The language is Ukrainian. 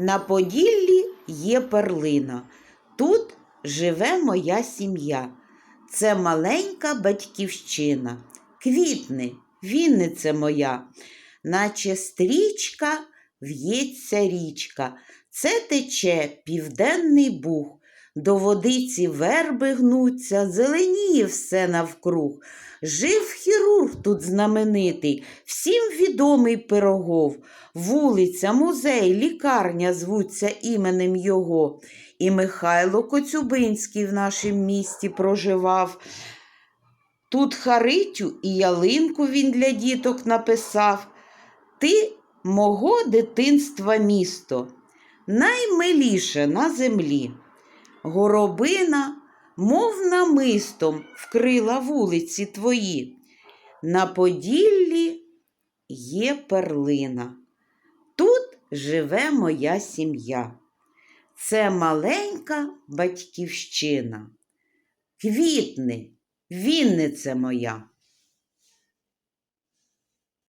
На Поділлі є перлина. Тут живе моя сім'я. Це маленька батьківщина. Квітни, Вінниця моя, наче стрічка в'ється річка. Це тече південний буг. До водиці верби гнуться, зеленіє все навкруг. Жив хірург тут знаменитий, всім відомий пирогов. Вулиця, музей, лікарня звуться іменем його. І Михайло Коцюбинський в нашім місті проживав. Тут Харитю і ялинку він для діток написав. Ти мого дитинства місто, наймиліше на землі. Горобина, мов намистом, вкрила вулиці твої. На Поділлі є перлина. Тут живе моя сім'я. Це маленька батьківщина. Квітни, Вінниця моя.